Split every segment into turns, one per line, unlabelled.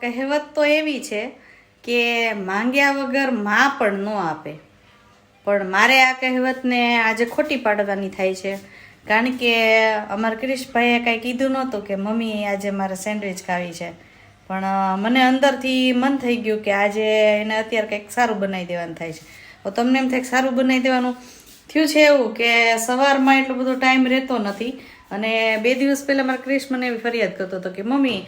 કહેવત તો એવી છે કે માંગ્યા વગરમાં પણ ન આપે. પણ મારે આ કહેવતને આજે ખોટી પાડવાની થાય છે. કારણ કે અમારા ક્રિશભાઈએ કાંઈ કીધું નહોતું કે મમ્મી આજે મારે સેન્ડવિચ ખાવી છે. પણ મને અંદરથી મન થઈ ગયું કે આજે એને અત્યારે કંઈક સારું બનાવી દેવાનું થાય છે. તો તમને એમ થાય સારું બનાવી દેવાનું? થયું છે એવું કે સવારમાં એટલો બધો ટાઈમ રહેતો નથી. અને બે દિવસ પહેલાં મારા ક્રિશ મને એવી ફરિયાદ કરતો હતો કે, મમ્મી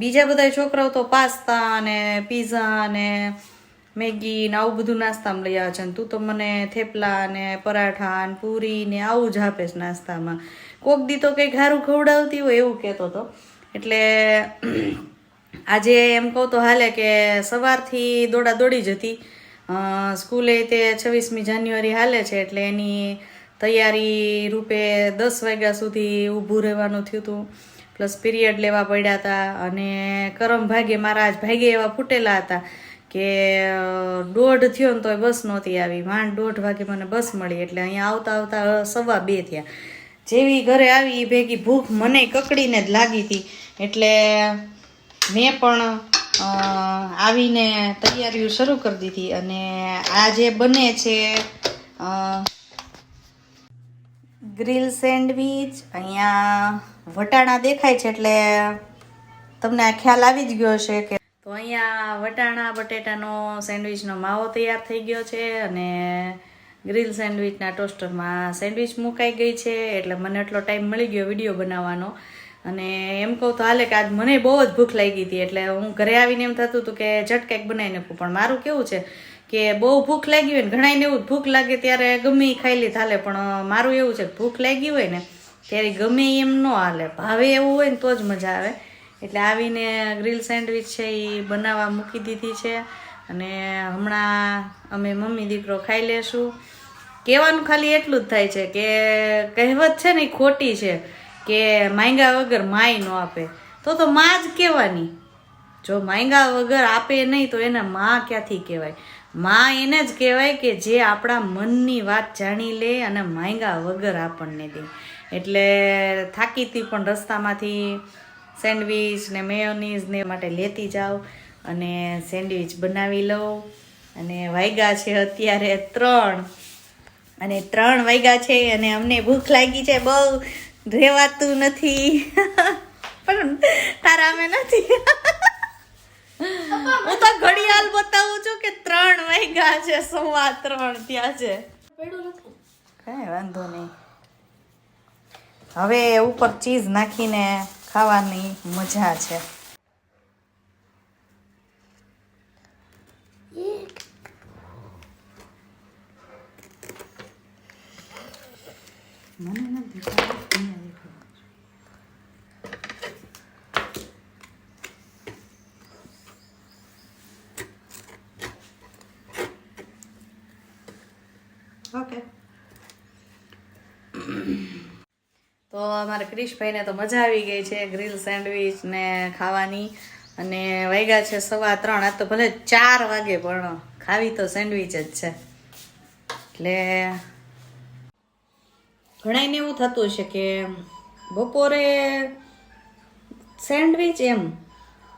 બીજા બધા છોકરાઓ તો પાસ્તા અને પીઝા અને મેગી ને આવું બધું નાસ્તામાં લઈ આવે છે. તું તો મને થેપલા ને પરાઠા ને પૂરી ને આવું જ આપે નાસ્તામાં. કોક દી તો કંઈક સારું ખવડાવતી હોય એવું કહેતો હતો. એટલે આજે એમ કહું તો હાલે કે સવારથી દોડા દોડી જતી સ્કૂલે તે છવ્વીસમી જાન્યુઆરી હાલે છે, એટલે એની તૈયારી રૂપે દસ વાગ્યા સુધી ઊભું રહેવાનું થયું હતું. પ્લસ પીરિયડ લેવા પડ્યા હતા અને કરમ ભાગે મારા આજ ભાગે એવા ફૂટેલા હતા કે દોઢ થયો ને તોય બસ નહોતી આવી. માંડ દોઢ વાગે મને બસ મળી એટલે અહીંયા આવતા આવતા સવા બે થયા. જેવી ઘરે આવી એ ભેગી ભૂખ મને કકડીને જ લાગી હતી. એટલે મેં પણ આવીને તૈયારીઓ શરૂ કરી દીધી અને આ જે બને છે ગ્રીલ સેન્ડવીચ, અહીંયા વટાણા દેખાય છે એટલે તમને આ ખ્યાલ આવી જ ગયો હશે કે તો અહીંયા વટાણા, બટેટાનો સેન્ડવિચનો માવો તૈયાર થઈ ગયો છે અને ગ્રીલ સેન્ડવિચના ટોસ્ટરમાં સેન્ડવિચ મુકાઈ ગઈ છે એટલે મને એટલો ટાઈમ મળી ગયો વીડિયો બનાવવાનો. અને એમ કહું તો હાલે કે આજ મને બહુ જ ભૂખ લાગી હતી એટલે હું ઘરે આવીને એમ થતું હતું કે ઝટ કંઈક બનાવી નાખું પણ મારું કેવું છે કે બહુ ભૂખ લાગી હોય ને ઘણાને એવું ભૂખ લાગે ત્યારે ગમે એ ખાઈ લીધ હાલે પણ મારું એવું છે ભૂખ લાગી હોય ને, ત્યારે ગમે એમ ન હાલે. ભાવે એવું હોય ને તો જ મજા આવે. એટલે આવીને ગ્રીલ સેન્ડવિચ છે એ બનાવવા મૂકી દીધી છે. અને હમણાં અમે મમ્મી દીકરો ખાઈ લેશું. કહેવાનું ખાલી એટલું જ થાય છે કે કહેવત છે ને એ ખોટી છે કે માંગ્યા વગર માય ન આપે. તો તો માં જ કહેવાની. જો માંગા વગર આપે નહીં તો એને માં ક્યાંથી કહેવાય? માં એને જ કહેવાય કે જે આપણા મનની વાત જાણી લે અને માંગા વગર આપણને દે. એટલે થાકીતી પણ રસ્તામાંથી સેન્ડવીચ ને મેયોનીઝ ને માટે લેતી જાઉં અને સેન્ડવીચ બનાવી લઉં અને વાગ્યા છે અત્યારે ત્રણ. અને ત્રણ વાગ્યા છે અને અમને ભૂખ લાગી છે, બહુ રહેવાતું નથી. પણ તારા અમે નથી. હું તો ઘડિયાળ બતાવું છું કે ત્રણ વાગ્યા છે સવા ત્રણ ત્યાં છે. કઈ વાંધો નહીં. હવે ઉપર ચીઝ નાખીને ખાવાની મજા છે. મને નથી ઓકે. તો અમારા ક્રિશભાઈને તો મજા આવી ગઈ છે, ગ્રીલ સેન્ડવિચ ને ખાવાની. અને વૈગા છે સવા ત્રણ, આ તો ભલે ચાર વાગે, પણ ખાવી તો સેન્ડવિચ જ છે. એટલે ઘણાઈને એવું થતું છે કે બપોરે સેન્ડવિચ એમ.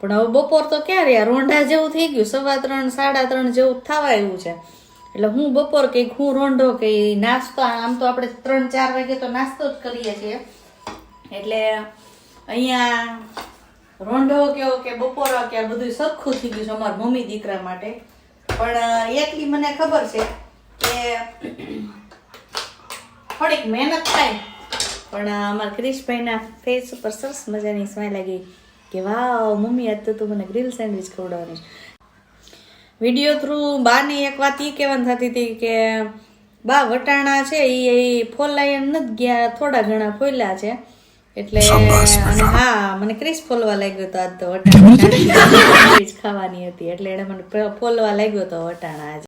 પણ હવે બપોર તો ક્યારે? યાર રોંઢા જેવું થઈ ગયું. સવા ત્રણ, સાડા ત્રણ જેવું થવા આવ્યું છે. એટલે હું બપોર કે હું રોંઢો કે નાસ્તો, આમ તો આપણે ત્રણ ચાર વાગે તો નાસ્તો જ કરીએ છીએ. એટલે અહીંયા રોંઢો કેવો કે બપોરો કે બધું સરખું થઈ ગયું છે અમારા મમ્મી દીકરા માટે. પણ એટલી મને ખબર છે કે થોડીક મહેનત થાય. પણ અમારા ક્રિશભાઈના ફેસ ઉપર સરસ મજાની સ્માઈલ લાગી કે, વાવ, મમ્મી, આજ તો તું મને ગ્રીલ સેન્ડવિચ ખવડાવવાની વીડિયો થ્રુ બાની એક વાત એ કહેવાની થતી હતી કે બા વટાણા છે એ ફોલાય એમ નથી ગયા થોડા ઘણા ફોલ્યા છે. એટલે અને હા મને ક્રિસ ફોલવા લાગ્યો હતો આજ તો વટાણા ખાવાની હતી એટલે એને મને ફોલવા લાગ્યો હતો વટાણા આજે